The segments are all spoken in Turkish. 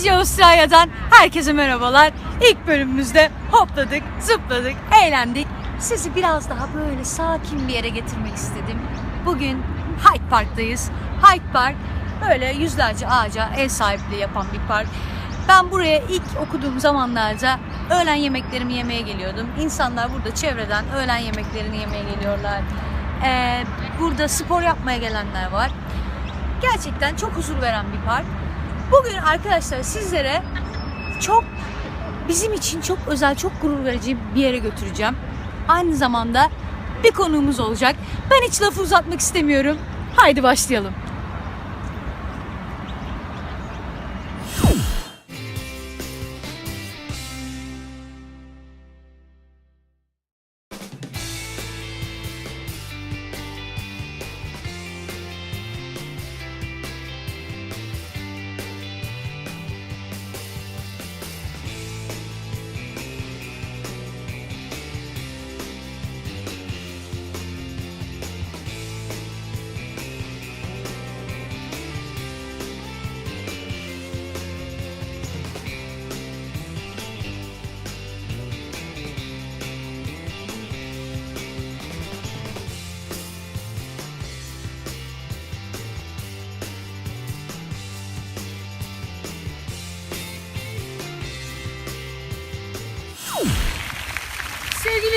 Brezilya Avustralya'dan herkese merhabalar. İlk bölümümüzde hopladık, zıpladık, eğlendik. Sizi biraz daha böyle sakin bir yere getirmek istedim. Bugün Hyde Park'tayız. Hyde Park böyle yüzlerce ağaca ev sahipliği yapan bir park. Ben buraya ilk okuduğum zamanlarda öğlen yemeklerimi yemeye geliyordum. İnsanlar burada çevreden öğlen yemeklerini yemeye geliyorlar. Ee, burada spor yapmaya gelenler var. Gerçekten çok huzur veren bir park. Bugün arkadaşlar sizlere çok bizim için çok özel, çok gurur verici bir yere götüreceğim. Aynı zamanda bir konuğumuz olacak. Ben hiç lafı uzatmak istemiyorum. Haydi başlayalım.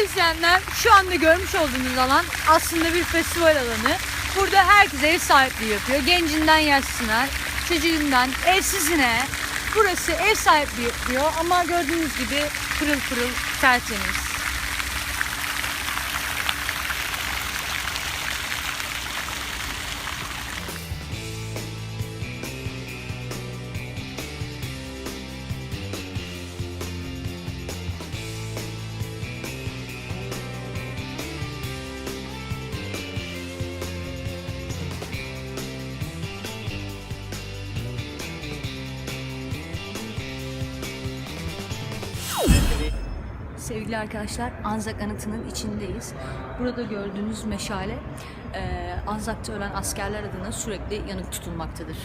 İzleyenler, şu anda görmüş olduğunuz alan aslında bir festival alanı. Burada herkes ev sahipliği yapıyor. Gencinden yaşlısına, çocuğundan evsizine. Burası ev sahipliği yapıyor ama gördüğünüz gibi pırıl pırıl tertemiz. Sevgili arkadaşlar, Anzak Anıtı'nın içindeyiz. Burada gördüğünüz meşale, Anzak'ta ölen askerler adına sürekli yanık tutulmaktadır.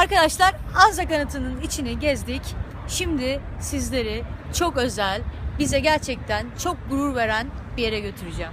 Arkadaşlar Anzak Anıtı'nın içini gezdik. Şimdi sizleri çok özel, bize gerçekten çok gurur veren bir yere götüreceğim.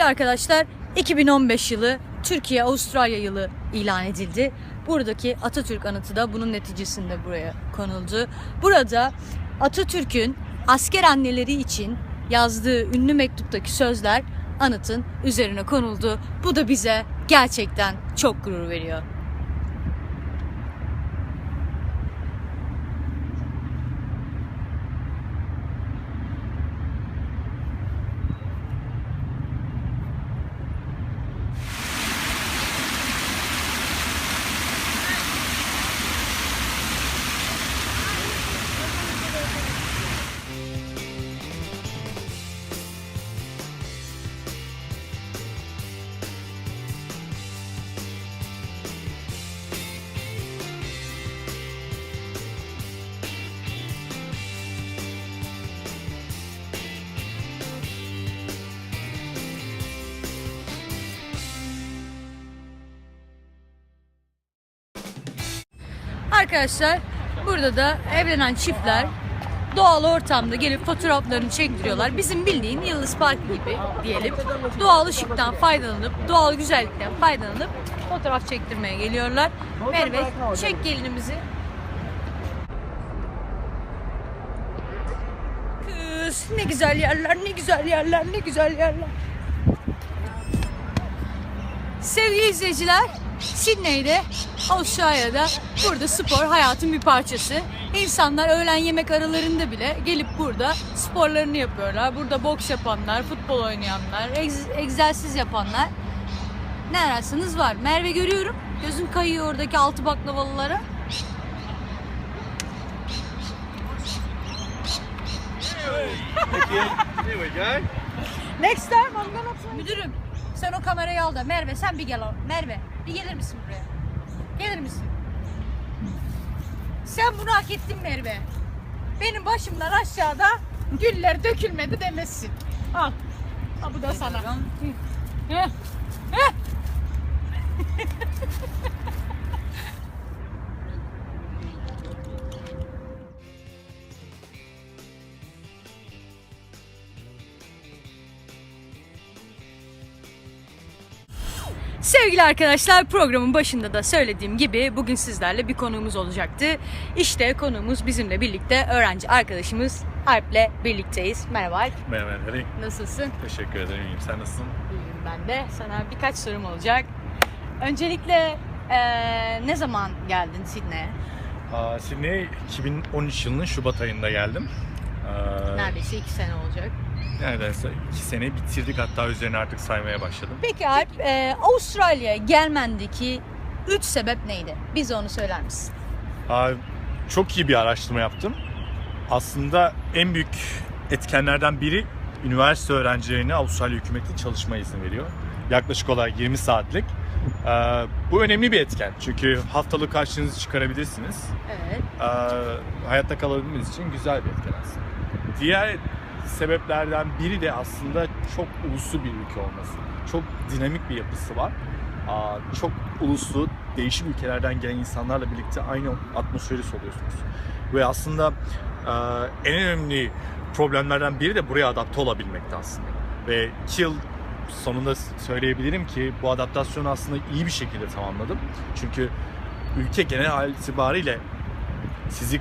Sevgili arkadaşlar, 2015 yılı Türkiye Avustralya yılı ilan edildi. Buradaki Atatürk anıtı da bunun neticesinde buraya konuldu. Burada Atatürk'ün asker anneleri için yazdığı ünlü mektuptaki sözler anıtın üzerine konuldu. Bu da bize gerçekten çok gurur veriyor. Arkadaşlar burada da evlenen çiftler doğal ortamda gelip fotoğraflarını çektiriyorlar. Bizim bildiğin Yıldız Parkı gibi diyelim. Doğal ışıktan faydalanıp, doğal güzellikten faydalanıp fotoğraf çektirmeye geliyorlar. Merve çek gelinimizi. Kız ne güzel yerler, ne güzel yerler, ne güzel yerler. Sevgili izleyiciler, Sydney'de, Avustralya'da burada spor hayatın bir parçası. İnsanlar öğlen yemek aralarında bile gelip burada sporlarını yapıyorlar. Burada boks yapanlar, futbol oynayanlar, egz- egzersiz yapanlar. Ne ararsanız var. Merve görüyorum. Gözüm kayıyor oradaki altı baklavalılara. Here we go. Next time I'm gonna play. Müdürüm sen o kamerayı al da Merve sen bir gel. Merve bir gelir misin buraya? Gelir misin? Sen bunu hak ettin Merve. Benim başımdan aşağıda güller dökülmedi demesin. Al. Al bu da sana. Heh. Heh. Sevgili arkadaşlar programın başında da söylediğim gibi bugün sizlerle bir konuğumuz olacaktı. İşte konuğumuz bizimle birlikte öğrenci arkadaşımız Alp'le birlikteyiz. Merhaba Alp, Merhaba Henry. nasılsın? Teşekkür ederim. İyiyim. Sen nasılsın? İyiyim ben de. Sana birkaç sorum olacak. Öncelikle eee, ne zaman geldin Sydney'e? Aa, Sydney'e 2013 yılının Şubat ayında geldim. Aa, Neredeyse iki sene olacak. Neredeyse iki sene bitirdik hatta üzerine artık saymaya başladım. Peki Alp, eee, Avustralya'ya gelmendeki üç sebep neydi? Bize onu söyler misin? Aa, çok iyi bir araştırma yaptım. Aslında en büyük etkenlerden biri üniversite öğrencilerine Avustralya hükümeti çalışma izni veriyor. Yaklaşık olarak 20 saatlik. Aa, bu önemli bir etken çünkü haftalık karşınızı çıkarabilirsiniz. Evet. Ee, hayatta kalabilmemiz için güzel bir etken aslında. Diğer sebeplerden biri de aslında çok uluslu bir ülke olması. Çok dinamik bir yapısı var. Çok uluslu, değişik ülkelerden gelen insanlarla birlikte aynı atmosferi soluyorsunuz. Ve aslında en önemli problemlerden biri de buraya adapte olabilmekte aslında. Ve iki yıl sonunda söyleyebilirim ki bu adaptasyonu aslında iyi bir şekilde tamamladım. Çünkü ülke genel itibariyle sizi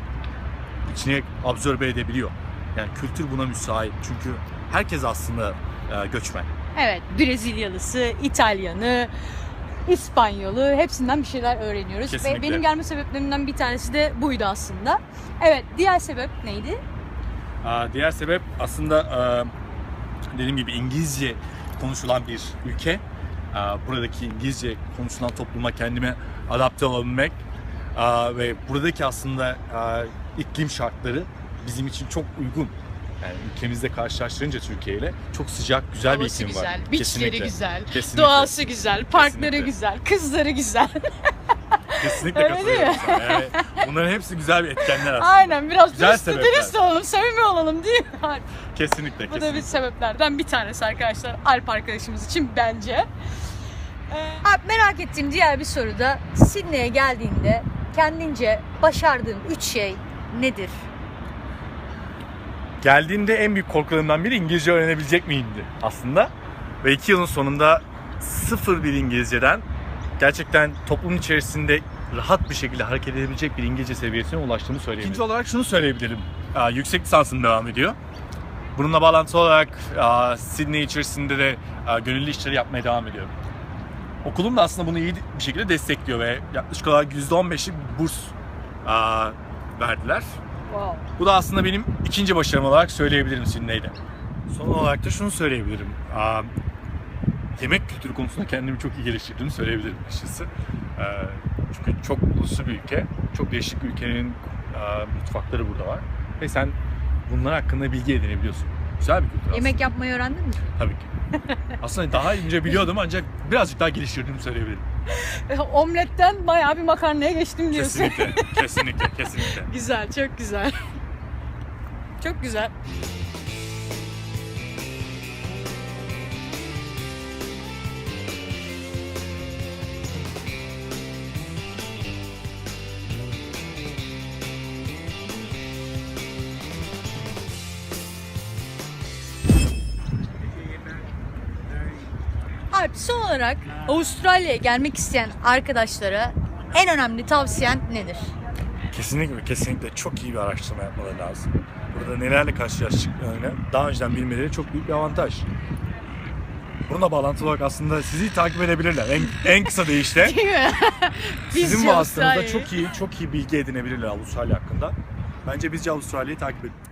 içine absorbe edebiliyor. Yani kültür buna müsait. Çünkü herkes aslında e, göçmen. Evet, Brezilyalısı, İtalyanı, İspanyolu hepsinden bir şeyler öğreniyoruz. Ve Kesinlikle. benim gelme sebeplerimden bir tanesi de buydu aslında. Evet, diğer sebep neydi? Aa, Diğer sebep aslında e, dediğim gibi İngilizce konuşulan bir ülke. Aa, Buradaki İngilizce konuşulan topluma kendime adapte olabilmek Aa, ve buradaki aslında aa, iklim şartları bizim için çok uygun. Yani ülkemizde karşılaştırınca Türkiye ile çok sıcak, güzel bir Havası iklim var. güzel, beachleri Kesinlikle. güzel, Kesinlikle. doğası güzel, parkları Kesinlikle. güzel, kızları güzel. Kesinlikle Öyle değil katılıyorum sana. Yani bunların hepsi güzel bir etkenler aslında. Aynen, biraz Güzel biraz sebepler. dürüst olalım, samimi olalım değil mi? Kesinlikle, Bu da bir sebeplerden bir tanesi arkadaşlar Alp arkadaşımız için bence. Ee, Alp merak ettiğim diğer bir soru da Sydney'e geldiğinde kendince başardığın üç şey nedir? Geldiğimde en büyük korkularımdan biri İngilizce öğrenebilecek miyimdi aslında. Ve iki yılın sonunda sıfır bir İngilizceden gerçekten toplumun içerisinde rahat bir şekilde hareket edebilecek bir İngilizce seviyesine ulaştığımı söyleyebilirim. İkinci olarak şunu söyleyebilirim. Aa, Yüksek lisansım devam ediyor. Bununla bağlantılı olarak aa, Sydney içerisinde de aa, gönüllü işleri yapmaya devam ediyorum. Okulum da aslında bunu iyi bir şekilde destekliyor ve yaklaşık olarak %15'lik burs aa, verdiler. Wow. Bu da aslında benim ikinci başarım olarak söyleyebilirim Sydney'de. Son olarak da şunu söyleyebilirim. Aa, yemek kültürü konusunda kendimi çok iyi geliştirdiğimi söyleyebilirim açıkçası. Ee, çünkü çok uluslu bir ülke, çok değişik bir ülkenin aa, mutfakları burada var. Ve sen bunlar hakkında bilgi edinebiliyorsun. Güzel bir kültür Yemek yapmayı öğrendin mi? aslında. Tabii ki. aslında daha önce biliyordum ancak birazcık daha geliştirdiğimi söyleyebilirim. Omletten bayağı bir makarnaya geçtim diyorsun. Kesinlikle, kesinlikle, kesinlikle. güzel, çok güzel. Çok güzel. Alp son olarak Avustralya'ya gelmek isteyen arkadaşlara en önemli tavsiyen nedir? Kesinlikle kesinlikle çok iyi bir araştırma yapmaları lazım. Burada nelerle karşılaştıklarını daha önceden bilmeleri çok büyük bir avantaj. Bununla bağlantılı olarak aslında sizi takip edebilirler. En, en kısa deyişle. Değil mi? Sizin vasıtanızda çok iyi çok iyi bilgi edinebilirler Avustralya hakkında. Bence bizce Avustralya'yı takip edin.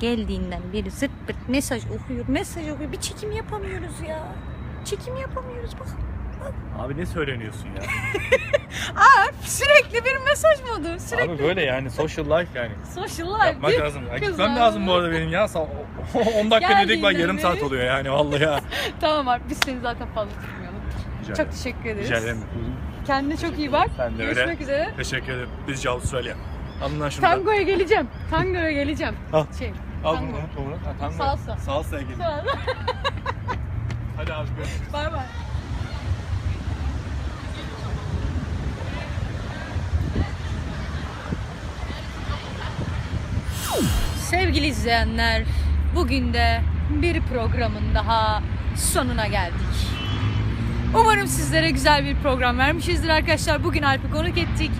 Geldiğinden beri zırt pırt mesaj okuyor, mesaj okuyor. Bir çekim yapamıyoruz ya. Çekim yapamıyoruz bak. Abi ne söyleniyorsun ya? Sürekli bir mesaj modu. Sürekli Abi böyle yani social life yani. social life. Yapmak değil- lazım. Gitmem lazım bu arada benim ya. Sa- 10 dakika dedik Geldiğinden yarım saat oluyor yani vallahi ya. Tamam abi biz seni zaten fazla tutmayalım. Rica Çok teşekkür ederiz. Rica ederim. Kendine çok iyi bak. Sen de öyle. Görüşmek üzere. Teşekkür ederim. Alın lan şunu. da. Tango'ya geleceğim. Tango'ya geleceğim. Şey, Al bunu. Bunu. Ha, tango. Salsa. Salsa'ya gelin. Hadi abi görüşürüz. Bay bay. Sevgili izleyenler, bugün de bir programın daha sonuna geldik. Umarım sizlere güzel bir program vermişizdir arkadaşlar. Bugün Alp'i konuk ettik.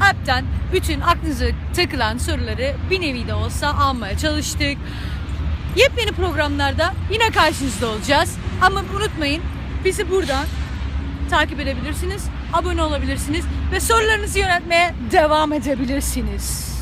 Alp'ten bütün aklınıza takılan soruları bir nevi de olsa almaya çalıştık. Yepyeni programlarda yine karşınızda olacağız. Ama unutmayın bizi buradan takip edebilirsiniz, abone olabilirsiniz ve sorularınızı yöneltmeye devam edebilirsiniz.